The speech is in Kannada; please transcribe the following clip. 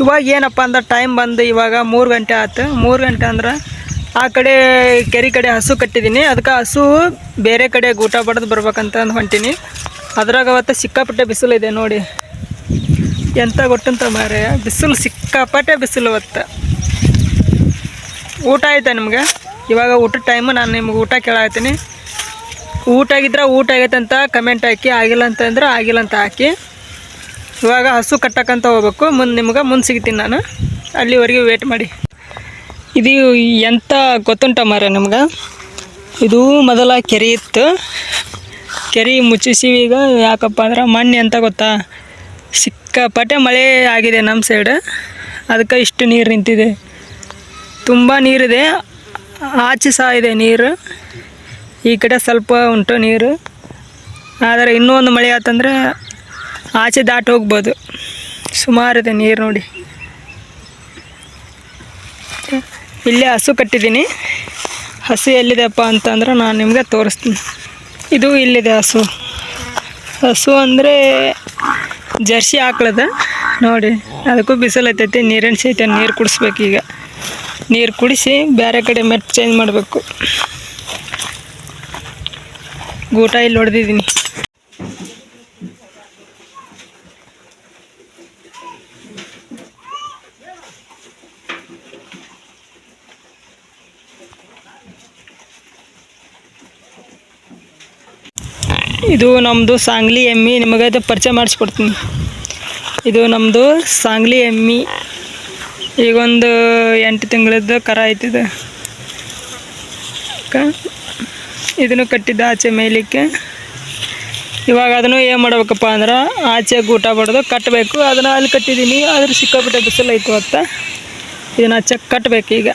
ಇವಾಗ ಏನಪ್ಪ ಅಂದ್ರೆ ಟೈಮ್ ಬಂದು ಇವಾಗ ಮೂರು ಗಂಟೆ ಆಯ್ತು ಮೂರು ಗಂಟೆ ಅಂದ್ರೆ ಆ ಕಡೆ ಕೆರೆ ಕಡೆ ಹಸು ಕಟ್ಟಿದ್ದೀನಿ ಅದಕ್ಕೆ ಹಸು ಬೇರೆ ಕಡೆ ಊಟ ಬಡ್ದು ಬರ್ಬೇಕಂತ ಅಂದು ಹೊಂಟೀನಿ. ಅದ್ರಾಗ ಅವತ್ತು ಸಿಕ್ಕಾಪಟ್ಟೆ ಇದೆ ನೋಡಿ. ಎಂತ ಗೊತ್ತಂತ ಮಾರೆ ಬಿಸಿಲು ಸಿಕ್ಕಾಪಟ್ಟೆ ಬಿಸಿಲು ಅವತ್ತು. ಊಟ ಆಯ್ತಾ ನಿಮ್ಗೆ? ಇವಾಗ ಊಟದ ಟೈಮು ನಾನು ನಿಮ್ಗೆ ಊಟ ಕೇಳಾಗ್ತೀನಿ ಊಟ ಆಗಿದ್ರೆ ಊಟ ಆಗೈತೆ ಅಂತ ಕಮೆಂಟ್ ಹಾಕಿ ಆಗಿಲ್ಲ ಅಂತಂದ್ರೆ ಆಗಿಲ್ಲ ಅಂತ ಹಾಕಿ. ಇವಾಗ ಹಸು ಕಟ್ಟಕ್ಕಂತ ಹೋಗ್ಬೇಕು. ಮುಂದೆ ನಿಮ್ಗೆ ಮುಂದೆ ಸಿಗ್ತೀನಿ ನಾನು. ಅಲ್ಲಿವರೆಗೆ ವೇಟ್ ಮಾಡಿ. ಇದು ಎಂತ ಗೊತ್ತುಂಟ ಮಾರ ನಮ್ಗೆ? ಇದು ಮೊದಲ ಕೆರೆ ಇತ್ತು. ಕೆರೆ ಮುಚ್ಚಿಸಿವಿ ಈಗ. ಯಾಕಪ್ಪ ಅಂದ್ರೆ ಮಣ್ಣು ಎಂತ ಗೊತ್ತಾ? ಸಿಕ್ಕಾಪಟ್ಟೆ ಮಳೆ ಆಗಿದೆ ನಮ್ಮ ಸೈಡ್ ಅದಕ್ಕೆ ಇಷ್ಟು ನೀರು ನಿಂತಿದೆ. ತುಂಬ ನೀರಿದೆ. ಆಚೆ ಸಹ ಇದೆ ನೀರು. ಈ ಕಡೆ ಸ್ವಲ್ಪ ಉಂಟು ನೀರು. ಆದರೆ ಇನ್ನೂ ಒಂದು ಮಳೆ ಆತಂದ್ರೆ ಆಚೆ ದಾಟಿ ಹೋಗ್ಬೋದು. ಸುಮಾರಿದೆ ನೀರು ನೋಡಿ. ಇಲ್ಲೇ ಹಸು ಕಟ್ಟಿದ್ದೀನಿ. ಹಸು ಎಲ್ಲಿದೆಪ್ಪ ಅಂತಂದ್ರೆ ನಾನು ನಿಮಗೆ ತೋರಿಸ್ತೀನಿ. ಇದು ಇಲ್ಲಿದೆ ಹಸು. ಹಸು ಅಂದರೆ ಜರ್ಸಿ ಹಾಕ್ಲದ ನೋಡಿ, ಅದಕ್ಕೂ ಬಿಸಿಲು ಐತೈತಿ ನೀರಿನ ನೀರು ಕುಡಿಸ್ಬೇಕು ಈಗ. ನೀರು ಕುಡಿಸಿ ಬೇರೆ ಕಡೆ ಮೆಟ್ ಚೇಂಜ್ ಮಾಡಬೇಕು. ಗೂಟ ಇಲ್ಲಿ ಹೊಡೆದಿದ್ದೀನಿ. ಇದು ನಮ್ಮದು ಸಾಂಗ್ಲಿ ಎಮ್ಮಿ, ನಿಮಗೆ ಅದು ಪರಿಚಯ ಮಾಡಿಸ್ಕೊಡ್ತೀನಿ. ಇದು ನಮ್ಮದು ಸಾಂಗ್ಲಿ ಎಮ್ಮಿ. ಈಗೊಂದು ಎಂಟು ತಿಂಗಳದ್ದು ಕರ ಆಯ್ತಿದೆ ಇದನ್ನು ಕಟ್ಟಿದ್ದ ಆಚೆ ಮೇಯಲಿಕ್ಕೆ ಇವಾಗ ಅದನ್ನು ಏನು ಮಾಡ್ಬೇಕಪ್ಪ ಅಂದ್ರೆ ಆಚೆ ಊಟ ಬಡ್ದು ಕಟ್ಟಬೇಕು ಅದನ್ನು ಅಲ್ಲಿ ಕಟ್ಟಿದ್ದೀನಿ ಆದ್ರೆ ಸಿಕ್ಕಾಪಟ್ಟೆ ಬಿಸಿಲು ಆಯ್ತು ಹೊತ್ತ ಇದನ್ನು ಆಚೆ ಕಟ್ಟಬೇಕು ಈಗ.